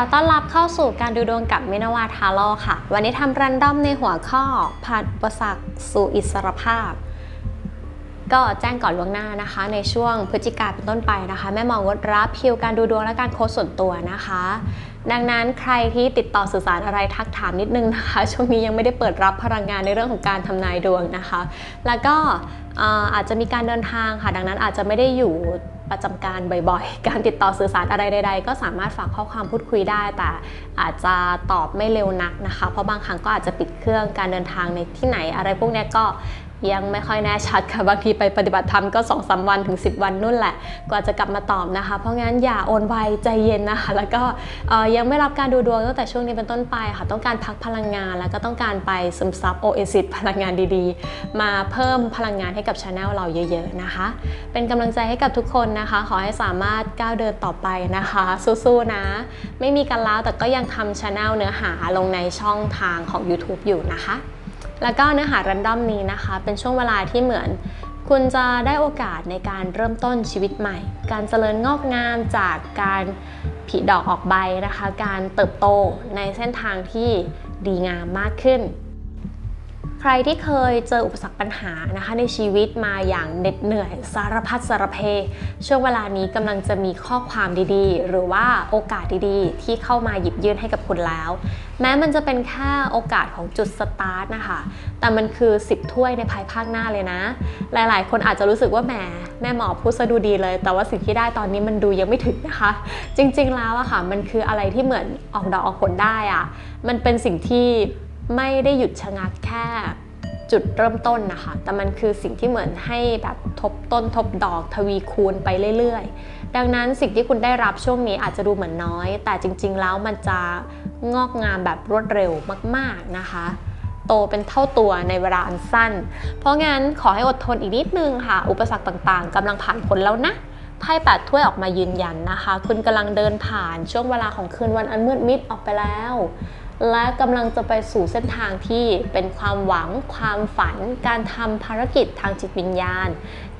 ขอต้อนรับเข้าสู่การดูดวงกับมินาวาทาโร่ค่ะ วันนี้ทำรันดอมในหัวข้อผ่านอุปสรรคสู่อิสรภาพ ก็แจ้งก่อนล่วงหน้านะคะ ในช่วงพฤศจิกาเป็นต้นไปนะคะ แม่หมองดรับคิวการดูดวงและการโค้ชส่วนตัวนะคะ ดังนั้นใครที่ติดต่อสื่อสารอะไรทักถามนิดนึงนะคะ ช่วงนี้ยังไม่ได้เปิดรับพลังงานในเรื่องของการทำนายดวงนะคะ แล้วก็อ่าอาจจะมีการเดินทางค่ะ ดังนั้นอาจจะไม่ได้อยู่ ประจำการบ่อยๆ การติดต่อสื่อสารอะไรใดๆ ก็สามารถฝากข้อความพูดคุยได้ แต่อาจจะตอบไม่เร็วนักนะคะ เพราะบางครั้งก็อาจจะปิดเครื่องการเดินทางในที่ไหนอะไรพวกนี้ก็ ยังไม่ค่อยแน่ชัดค่ะบางทีไปปฏิบัติธรรมก็2อสวันถึง 10 วันนู่นแหละ กว่าจะกลับมาตอบนะคะ เพราะงั้นอย่าโอนไวใจเย็นนะคะ แล้วก็ยังไม่รับการดูดวงตั้งแต่ช่วงนี้เป็นต้นไปค่ะ ต้องการพักพลังงาน แล้วก็ต้องการไปซึมซับโอเอซิสพลังงานดีๆ มาเพิ่มพลังงานให้กับช anel เราเยอะ ๆนะคะ เป็นกำลังใจให้กับทุกคนนะคะ ขอให้สามารถก้าวเดินต่อไปนะคะ สู้ๆนะ ไม่มีกันแล้วแต่ก็ยังทำช anel เนื้อหาลงในช่องทางของ YouTube อยู่นะคะ แล้วก็เนื้อหารันดอมนี้นะคะ เป็นช่วงเวลาที่เหมือน คุณจะได้โอกาสในการเริ่มต้นชีวิตใหม่ การเจริญงอกงามจากการผลิดอกออกใบนะคะ การเติบโตในเส้นทางที่ดีงามมากขึ้น ใครที่เคยเจออุปสรรคปัญหานะคะในชีวิตมาอย่างเหน็ดเหนื่อยสารพัดสารเพช่วงเวลานี้กำลังจะมีข้อความดีๆ หรือว่าโอกาสดีๆ ที่เข้ามาหยิบยื่นให้กับคุณแล้ว แม้มันจะเป็นแค่โอกาสของจุดสตาร์ทนะคะแต่มันคือ 10 ถ้วยในภายภาคหน้าเลยนะ หลายๆ คนอาจจะรู้สึกว่าแหมแม่หมอพูดซะดูดีเลย แต่ว่าสิ่งที่ได้ตอนนี้มันดูยังไม่ถึงนะคะ จริงๆแล้วอะค่ะมันคืออะไรที่เหมือนออกดอกออกผลได้อะมันเป็นสิ่งที่ ไม่ได้หยุดชะงักแค่จุดเริ่มต้นนะคะ แต่มันคือสิ่งที่เหมือนให้แบบทบต้นทบดอกทวีคูณไปเรื่อยๆ ดังนั้นสิ่งที่คุณได้รับช่วงนี้อาจจะดูเหมือนน้อย แต่จริงๆแล้วมันจะงอกงามแบบรวดเร็วมากๆนะคะ โตเป็นเท่าตัวในเวลาอันสั้น เพราะงั้นขอให้อดทนอีกนิดนึงค่ะ อุปสรรคต่างๆกำลังผ่านพ้นแล้วนะไพ่แปดถ้วยออกมายืนยันนะคะ คุณกำลังเดินผ่านช่วงเวลาของคืนวันอันมืดมิดออกไปแล้ว และกำลังจะไปสู่เส้นทางที่เป็นความหวัง ความฝัน การทำภารกิจทางจิตวิญญาณ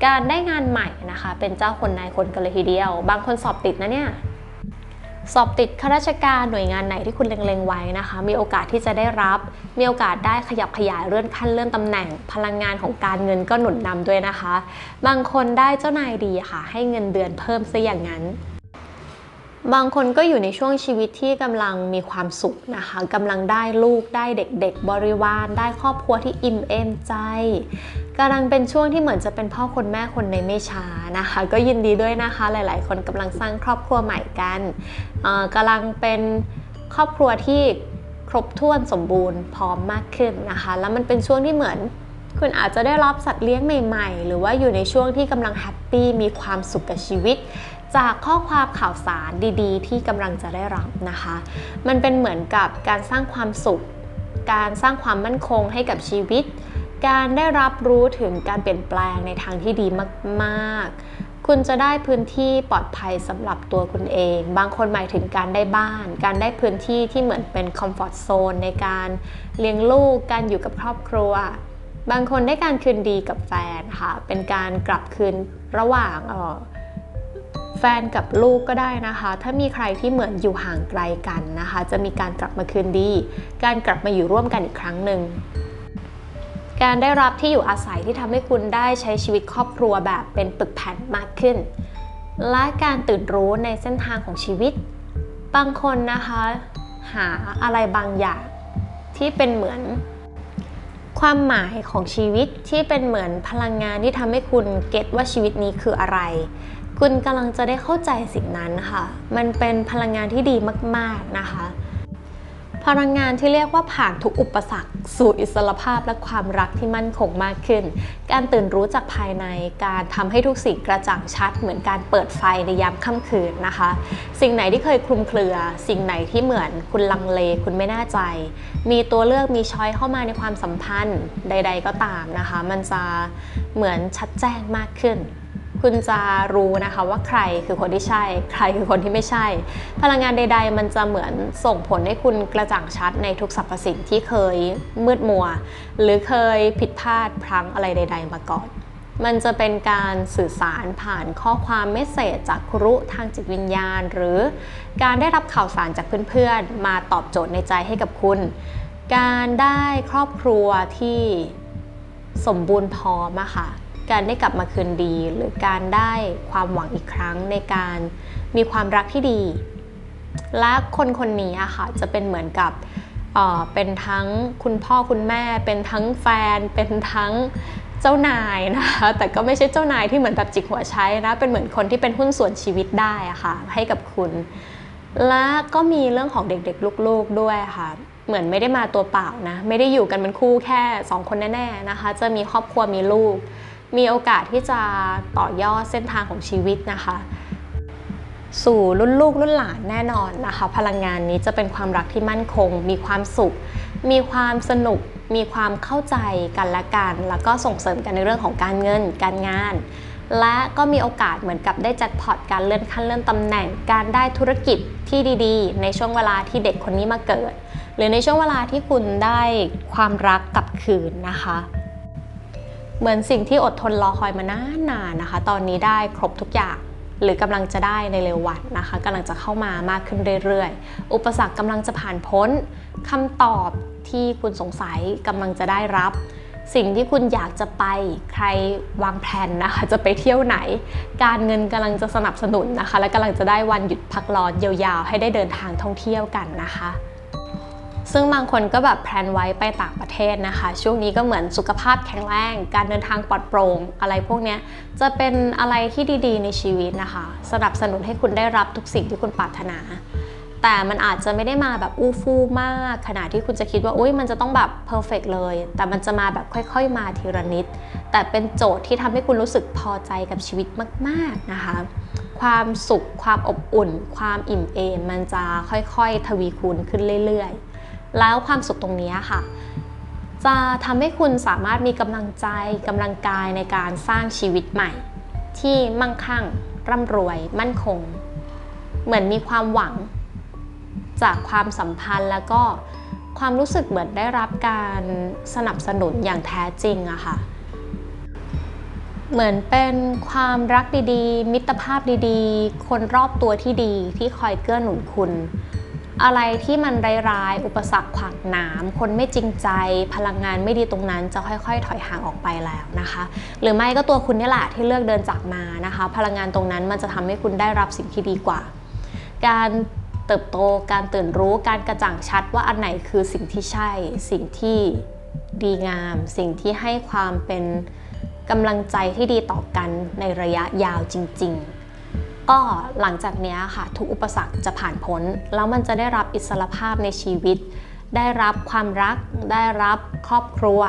การได้งานใหม่นะคะ เป็นเจ้าคนนายคนกันเลยทีเดียว บางคนสอบติดนะเนี่ยสอบติดข้าราชการหน่วยงานไหนที่คุณเล็งๆไว้นะคะ มีโอกาสที่จะได้รับ มีโอกาสได้ขยับขยายเลื่อนขั้นเลื่อนตำแหน่ง พลังงานของการเงินก็หนุนนำด้วยนะคะ บางคนได้เจ้านายดีค่ะ ให้เงินเดือนเพิ่มซะอย่างนั้น บางคนก็อยู่ในช่วงชีวิตที่กำลังมีความสุขนะคะกำลังได้ลูกได้เด็กๆ บริวาร ได้ครอบครัวที่อิ่มเอมใจกำลังเป็นช่วงที่เหมือนจะเป็นพ่อคนแม่คนในไม่ช้านะคะ ก็ยินดีด้วยนะคะหลาย ๆ คนกำลังสร้างครอบครัวใหม่กันกำลังเป็นครอบครัวที่ครบถ้วนสมบูรณ์พร้อมมากขึ้นนะคะ แล้วมันเป็นช่วงที่เหมือนคุณอาจจะได้รับสัตว์เลี้ยงใหม่ ๆ หรือว่าอยู่ในช่วงที่กำลังแฮปปี้มีความสุขกับชีวิต จากข้อความข่าวสารดีๆ ที่กำลังจะได้รับนะคะ มันเป็นเหมือนกับการสร้างความสุข การสร้างความมั่นคงให้กับชีวิต การได้รับรู้ถึงการเปลี่ยนแปลงในทางที่ดีมากๆ คุณจะได้พื้นที่ปลอดภัยสำหรับตัวคุณเอง บางคนหมายถึงการได้บ้าน การได้พื้นที่ที่เหมือนเป็นคอมฟอร์ทโซนในการเลี้ยงลูก การอยู่กับครอบครัวบางคนได้การคืนดีกับแฟนค่ะ เป็นการกลับคืนระหว่างออ แฟนกับลูกก็ได้นะคะ ถ้ามีใครที่เหมือนอยู่ห่างไกลกันนะคะ จะมีการกลับมาคืนดี การกลับมาอยู่ร่วมกันอีกครั้งหนึ่งการได้รับที่อยู่อาศัยที่ทำให้คุณได้ใช้ชีวิตครอบครัวแบบเป็นปึกแผ่นมากขึ้น และการตื่นรู้ในเส้นทางของชีวิต บางคนนะคะ หาอะไรบางอย่างที่เป็นเหมือนความหมายของชีวิตที่เป็นเหมือนพลังงานที่ทำให้คุณเก็ตว่าชีวิตนี้คืออะไร คุณกำลังจะได้เข้าใจสิ่งนั้นค่ะ มันเป็นพลังงานที่ดีมาก ๆนะคะ พลังงานที่เรียกว่าผ่านทุกอุปสรรค สู่อิสรภาพและความรักที่มั่นคงมากขึ้น การตื่นรู้จากภายใน การทำให้ทุกสิ่งกระจ่างชัด เหมือนการเปิดไฟในยามค่ำคืนนะคะ สิ่งไหนที่เคยคลุมเครือ สิ่งไหนที่เหมือนคุณลังเล คุณไม่แน่ใจ มีตัวเลือกมีช้อยเข้ามาในความสัมพันธ์ใด ๆ ก็ตามนะคะ มันจะเหมือนชัดแจ้งมากขึ้น คุณจะรู้นะคะว่าใครคือคนที่ใช่ ใครคือคนที่ไม่ใช่ พลังงานใด ๆ มันจะเหมือนส่งผลให้คุณกระจ่างชัดในทุกสรรพสิ่งที่เคยมืดมัว หรือเคยผิดพลาดพลั้งอะไรใด ๆ มาก่อน มันจะเป็นการสื่อสารผ่านข้อความเมสเซจจากครุทางจิตวิญญาณ หรือการได้รับข่าวสารจากเพื่อนๆ มาตอบโจทย์ในใจให้กับคุณ การได้ครอบครัวที่สมบูรณ์พร้อมอะค่ะ การได้กลับมาคืนดี หรือการได้ความหวังอีกครั้งในการมีความรักที่ดี และคนคนนี้อะค่ะจะเป็นเหมือนกับเป็นทั้งคุณพ่อคุณแม่ เป็นทั้งแฟน เป็นทั้งเจ้านายนะคะแต่ก็ไม่ใช่เจ้านายที่เหมือนแบบจิกหัวใช้นะเป็นเหมือนคนที่เป็นหุ้นส่วนชีวิตได้อะค่ะให้กับคุณ และก็มีเรื่องของเด็กๆลูกๆด้วยค่ะเหมือนไม่ได้มาตัวเปล่านะ ไม่ได้อยู่กันเป็นคู่แค่ 2 คนแน่ๆนะคะ จะมีครอบครัวมีลูก มีโอกาสที่จะต่อยอดเส้นทางของชีวิตนะคะ สู่รุ่นลูกรุ่นหลานแน่นอนนะคะ พลังงานนี้จะเป็นความรักที่มั่นคง มีความสุข มีความสนุก มีความเข้าใจกันและกัน แล้วก็ส่งเสริมกันในเรื่องของการเงิน การงาน และก็มีโอกาสเหมือนกับได้แจ็คพอตการเลื่อนขั้นเลื่อนตำแหน่ง การได้ธุรกิจที่ดีๆ ในช่วงเวลาที่เด็กคนนี้มาเกิด หรือในช่วงเวลาที่คุณได้ความรักกลับคืนนะคะ เหมือนสิ่งที่อดทนรอคอยมานานๆนะคะ ตอนนี้ได้ครบทุกอย่าง หรือกำลังจะได้ในเร็ววันนะคะกำลังจะเข้ามามากขึ้นเรื่อยๆ อุปสรรคกำลังจะผ่านพ้นคำตอบที่คุณสงสัยกำลังจะได้รับ สิ่งที่คุณอยากจะไปใครวางแผนนะคะจะไปเที่ยวไหน การเงินกำลังจะสนับสนุนนะคะ และกำลังจะได้วันหยุดพักร้อนยาวๆ ให้ได้เดินทางท่องเที่ยวกันนะคะ ซึ่งบางคนก็แบบแพลนไว้ไปต่างประเทศนะคะ ช่วงนี้ก็เหมือนสุขภาพแข็งแรง การเดินทางปลอดโปร่งอะไรพวกนี้จะเป็นอะไรที่ดีๆ ในชีวิตนะคะ สนับสนุนให้คุณได้รับทุกสิ่งที่คุณปรารถนา แต่มันอาจจะไม่ได้มาแบบอู้ฟู่มากขนาดที่คุณจะคิดว่าอุ้ยมันจะต้องแบบเพอร์เฟกเลย แต่มันจะมาแบบค่อย ๆ มาทีละนิด แต่เป็นโจทย์ที่ทำให้คุณรู้สึกพอใจกับชีวิตมาก ๆนะคะความสุข ความอบอุ่น ความอิ่มเอม มันจะค่อยๆ ทวีคูณขึ้นเรื่อยๆ แล้วความสุขตรงนี้ค่ะ จะทำให้คุณสามารถมีกำลังใจกำลังกายในการสร้างชีวิตใหม่ ที่มั่งคั่ง ร่ำรวย มั่นคง เหมือนมีความหวัง จากความสัมพันธ์แล้วก็ความรู้สึกเหมือนได้รับการสนับสนุนอย่างแท้จริงอะค่ะ เหมือนเป็นความรักดีๆ มิตรภาพดีๆ คนรอบตัวที่ดีที่คอยเกื้อหนุนคุณ อะไรที่มันร้ายๆอุปสรรคขวางนามคนไม่จริงใจพลังงานไม่ดีตรงนั้นจะค่อยๆ ถอยห่างออกไปแล้วนะคะ หรือไม่ก็ตัวคุณนี่แหละที่เลือกเดินจากมานะคะ พลังงานตรงนั้นมันจะทำให้คุณได้รับสิ่งที่ดีกว่า การเติบโตการตื่นรู้การกระจ่างชัดว่าอันไหนคือสิ่งที่ใช่ สิ่งที่ดีงาม สิ่งที่ให้ความเป็นกำลังใจที่ดีต่อกันในระยะยาวจริง ๆ ก็หลังจากนี้ค่ะทุกอุปสรรคจะผ่านพ้น แล้วมันจะได้รับอิสรภาพในชีวิต ได้รับความรัก ได้รับครอบครัว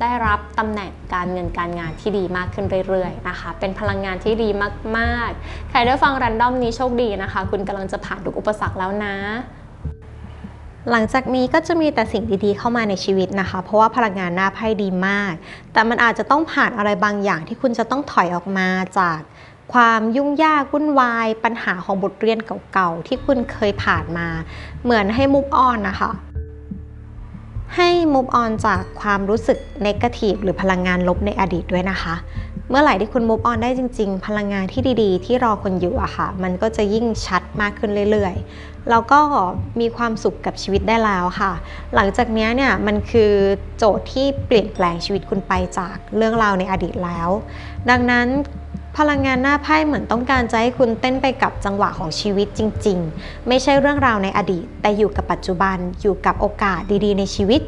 ได้รับตำแหน่งการเงินการงานที่ดีมากขึ้นเรื่อยๆนะคะ เป็นพลังงานที่ดีมากๆ ใครได้ฟังรันดอมนี้โชคดีนะคะ คุณกำลังจะผ่านทุกอุปสรรคแล้วนะหลังจากนี้ก็จะมีแต่สิ่งดีๆเข้ามาในชีวิตนะคะ เพราะว่าพลังงานหน้าไพ่ดีมาก แต่มันอาจจะต้องผ่านอะไรบางอย่างที่คุณจะต้องถอยออกมาจาก ความยุ่งยากวุ่นวายปัญหาของบทเรียนเก่าๆ ที่คุณเคยผ่านมา เหมือนให้มุกออนนะคะ ให้ move on จากความรู้สึก negative หรือพลังงานลบในอดีตด้วยนะคะ เมื่อไหร่ที่คุณ move on ได้จริง ๆ พลังงานที่ดีๆ ที่รอคนอยู่อะค่ะ มันก็จะยิ่งชัดมากขึ้นเรื่อยๆ แล้วก็มีความสุขกับชีวิตได้แล้วค่ะ หลังจากนี้เนี่ยมันคือโจทย์ที่เปลี่ยนแปลงชีวิตคุณไปจากเรื่องราวในอดีตแล้ว ดังนั้น พลังงานหน้าไพ่เหมือนต้องการจะให้คุณเต้นไปกับจังหวะของชีวิตจริง ๆ ไม่ใช่เรื่องราวในอดีต แต่อยู่กับปัจจุบันอยู่กับโอกาสดีๆ ในชีวิต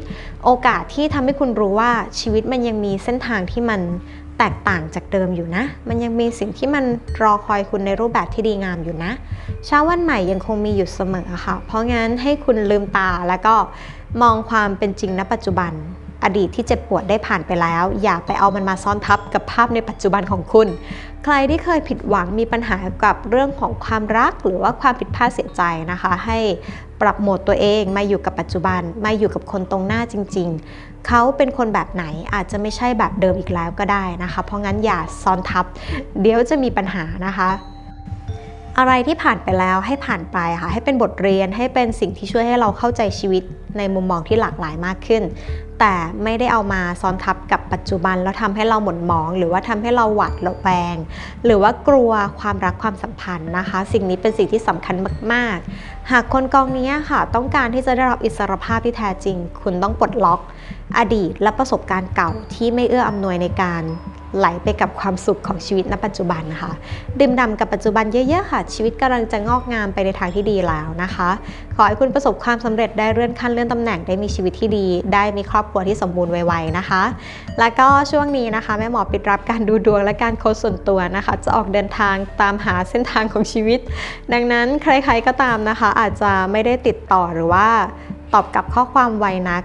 โอกาสที่ทำให้คุณรู้ว่าชีวิตมันยังมีเส้นทางที่มันแตกต่างจากเดิมอยู่นะ มันยังมีสิ่งที่มันรอคอยคุณในรูปแบบที่ดีงามอยู่นะเช้าวันใหม่ยังคงมีอยู่เสมอค่ะ เพราะงั้นให้คุณลืมตาแล้วก็มองความเป็นจริงณปัจจุบัน อดีตที่เจ็บปวดได้ผ่านไปแล้ว อย่าไปเอามันมาซ้อนทับกับภาพในปัจจุบันของคุณ ใครที่เคยผิดหวังมีปัญหากับเรื่องของความรัก หรือว่าความผิดพลาดเสียใจนะคะ ให้ปรับโหมดตัวเองมาอยู่กับปัจจุบัน มาอยู่กับคนตรงหน้าจริง ๆ เขาเป็นคนแบบไหนอาจจะไม่ใช่แบบเดิมอีกแล้วก็ได้นะคะ เพราะงั้นอย่าซ้อนทับ เดี๋ยวจะมีปัญหานะคะ อะไรที่ผ่านไปแล้วให้ผ่านไปค่ะให้เป็นบทเรียนให้เป็นสิ่งที่ช่วยให้เราเข้าใจชีวิตในมุมมองที่หลากหลายมากขึ้น แต่ไม่ได้เอามาซ้อนทับกับปัจจุบันแล้วทำให้เราหม่นหมอง หรือว่าทำให้เราหวาดระแวง หรือว่ากลัวความรักความสัมพันธ์นะคะ สิ่งนี้เป็นสิ่งที่สำคัญมาก ๆ หากคนกองนี้ค่ะ ต้องการที่จะได้รับอิสรภาพที่แท้จริง คุณต้องปลดล็อก อดีตและประสบการณ์เก่าที่ไม่เอื้ออำนวยในการ ไหลไปกับความสุขของชีวิตณปัจจุบันนะคะ ดื่มด่ำกับปัจจุบันเยอะๆค่ะ ชีวิตกำลังจะงอกงามไปในทางที่ดีแล้วนะคะ ขอให้คุณประสบความสำเร็จได้เลื่อนขั้นเลื่อนตำแหน่งได้มีชีวิตที่ดี ได้มีครอบครัวที่สมบูรณ์ไวๆนะคะ แล้วก็ช่วงนี้นะคะแม่หมอปิดรับการดูดวงและการโค้ชส่วนตัวนะคะ จะออกเดินทางตามหาเส้นทางของชีวิต ดังนั้นใครๆก็ตามนะคะ อาจจะไม่ได้ติดต่อหรือว่าตอบกลับข้อความไวนัก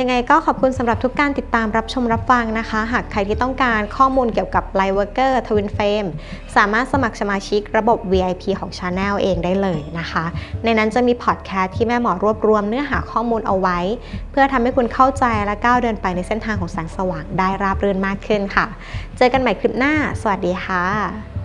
ยังไงก็ขอบคุณสำหรับทุกการติดตามรับชมรับฟังนะคะ หากใครที่ต้องการข้อมูลเกี่ยวกับ Live Worker Twin Flame สามารถสมัครสมาชิกระบบ VIP ของ Channel เองได้เลยนะคะ ในนั้นจะมีพอดแคสต์ที่แม่หมอรวบรวมเนื้อหาข้อมูลเอาไว้ เพื่อทำให้คุณเข้าใจและก้าวเดินไปในเส้นทางของแสงสว่างได้ราบรื่นมากขึ้นค่ะ เจอกันใหม่คลิปหน้า สวัสดีค่ะ